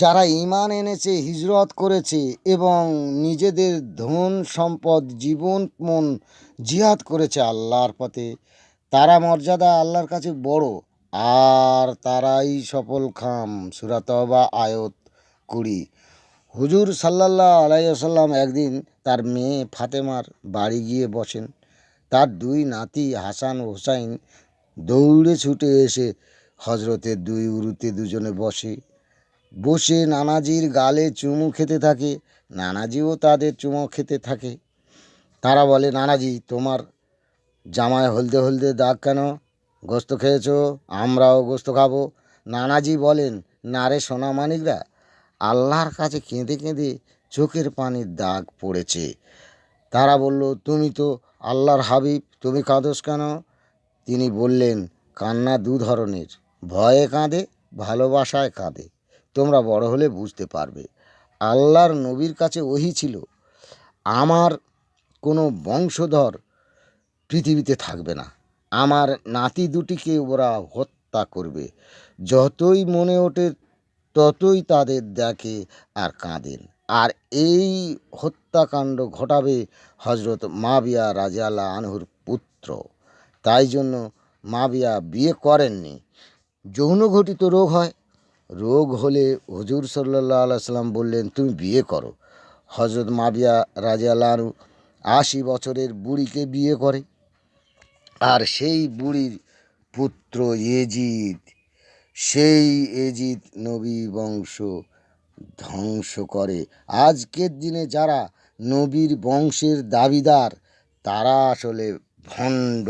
যারা ঈমান এনেছে, হিজরত করেছে এবং নিজেদের ধন সম্পদ, জীবন, মন জিহাদ করেছে আল্লাহর পথে, তারা মর্যাদা আল্লাহর কাছে বড়। আর তারাই সফল খাম। সুরাতবা আয়ত কুড়ি। হুজুর সাল্লাল্লাহ আলাইসাল্লাম একদিন তার মেয়ে ফাতেমার বাড়ি গিয়ে বসেন। তার দুই নাতি হাসান হোসাইন দৌড়ে ছুটে এসে হজরতের দুই উরুতে দুজনে বসে বসে নানাজির গালে চুমু খেতে থাকে, নানাজিও তাদের চুমো খেতে থাকে। তারা বলে, নানাজি, তোমার জামায় হলদে হলদে দাগ কেন? গোস্ত খেয়েছো, আমরাও গোস্ত খাব। নানাজি বলেন, না রে সোনামানিকরা আল্লাহর কাছে কেঁদে কেঁদে চোখের পানির দাগ পড়েছে। তারা বলল, তুমি তো আল্লাহর হাবিব, তুমি কাঁদোস কেন? তিনি বললেন, কান্না দু ধরনের, ভয়ে কাঁদে, ভালোবাসায় কাঁদে। তোমরা বড় হলে বুঝতে পারবে। আল্লাহর নবীর কাছে ওহি ছিল, আমার কোনো বংশধর পৃথিবীতে থাকবে না। আমার নাতি দুটিকে ওরা হত্যা করবে। যতই মনে ওঠে, ততই তাদের দেখে আর কাঁদেন। আর এই হত্যাকাণ্ড ঘটাবে হজরত মাবিয়া রাজিয়াল্লাহ আনহুর পুত্র। তাই জন্য মাবিয়া বিয়ে করেননি। যৌনঘটিত রোগ হয় রোগ হলে হজুর সাল্লাহ সাল্লাম বললেন, তুমি বিয়ে করো। হজরত মাবিয়া রাজিয়াল্লাহ আনহু আশি বছরের বুড়িকে বিয়ে করে। আর সেই বুড়ির পুত্র এজিদ, সেই এজিদ নবী বংশ ধ্বংস করে। আজকের দিনে যারা নবীর বংশের দাবিদার, তারা আসলে ভণ্ড।